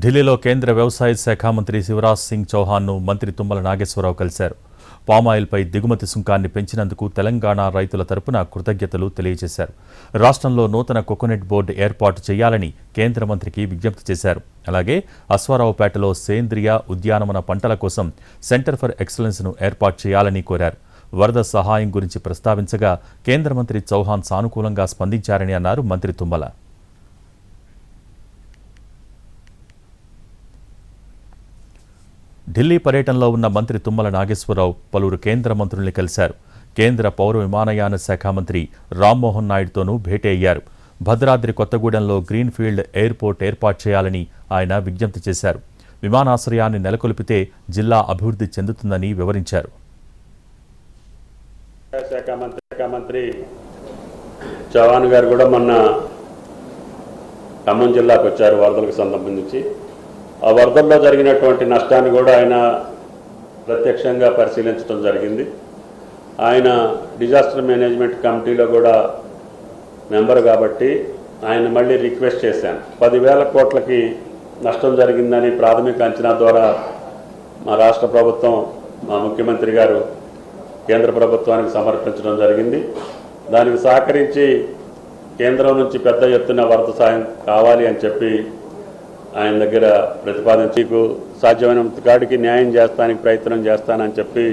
ఢిల్లీలో కేంద్ర వ్యవసాయ శాఖ మంత్రి శివరాజ్ సింగ్ చౌహాన్ను మంత్రి తుమ్మల నాగేశ్వరరావు కలిశారు. పామాయిల్పై దిగుమతి సుంకాన్ని పెంచినందుకు తెలంగాణ రైతుల తరపున కృతజ్ఞతలు తెలియజేశారు. రాష్ట్రంలో నూతన కోకోనట్ బోర్డు ఏర్పాటు చేయాలని కేంద్ర మంత్రికి విజ్ఞప్తి చేశారు. అలాగే అశ్వారావుపేటలో సేంద్రియ ఉద్యానవన పంటల కోసం సెంటర్ ఫర్ ఎక్సలెన్స్ను ఏర్పాటు చేయాలని కోరారు. వరద సహాయం గురించి ప్రస్తావించగా కేంద్ర మంత్రి చౌహాన్ సానుకూలంగా స్పందించారని అన్నారు మంత్రి తుమ్మల. ఢిల్లీ పర్యటనలో ఉన్న మంత్రి తుమ్మల నాగేశ్వరరావు పలువురు కేంద్ర మంత్రుల్ని కలిశారు. కేంద్ర పౌర విమానయాన శాఖ మంత్రి రామ్మోహన్ నాయుడుతోనూ భేటీ అయ్యారు. భద్రాద్రి కొత్తగూడెంలో గ్రీన్ఫీల్డ్ ఎయిర్పోర్ట్ ఏర్పాటు చేయాలని ఆయన విజ్ఞప్తి చేశారు. విమానాశ్రయాన్ని నెలకొల్పితే జిల్లా అభివృద్ధి చెందుతుందని వివరించారు. శాఖ మంత్రి చౌహాన్ గారు కూడా మొన్న ఖమ్మం జిల్లాకు వచ్చారు. వరదలకు సంబంధించి ఆ వరదల్లో జరిగినటువంటి నష్టాన్ని కూడా ఆయన ప్రత్యక్షంగా పరిశీలించడం జరిగింది. ఆయన డిజాస్టర్ మేనేజ్మెంట్ కమిటీలో కూడా మెంబర్ కాబట్టి ఆయన మళ్ళీ రిక్వెస్ట్ చేశాను. పదివేల కోట్లకి నష్టం జరిగిందని ప్రాథమిక అంచనా ద్వారా మా రాష్ట్ర ప్రభుత్వం మా ముఖ్యమంత్రి గారు కేంద్ర ప్రభుత్వానికి సమర్పించడం జరిగింది. దానికి సహకరించి కేంద్రం నుంచి పెద్ద ఎత్తున వరద సాయం కావాలి అని చెప్పి ఆయన దగ్గర ప్రతిపాదించి "మీకు సాధ్యమైనంత కాడికి న్యాయం చేస్తానికి ప్రయత్నం చేస్తానని చెప్పి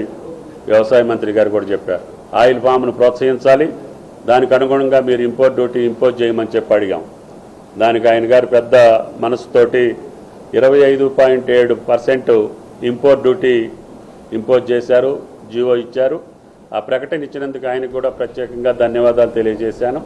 వ్యవసాయ మంత్రి గారు కూడా చెప్పారు. ఆయిల్ ఫామ్ను ప్రోత్సహించాలి. దానికి అనుగుణంగా మీరు ఇంపోర్ట్ డ్యూటీ ఇంపోజ్ చేయమని చెప్పి అడిగాం. దానికి ఆయన గారు పెద్ద మనసుతోటి ఇరవై ఐదు పాయింట్ ఏడు పర్సెంట్ ఇంపోర్ట్ డ్యూటీ ఇంపోజ్ చేశారు జీవో ఇచ్చారు. ఆ ప్రకటన ఇచ్చినందుకు ఆయనకు కూడా ప్రత్యేకంగా ధన్యవాదాలు తెలియజేశాను.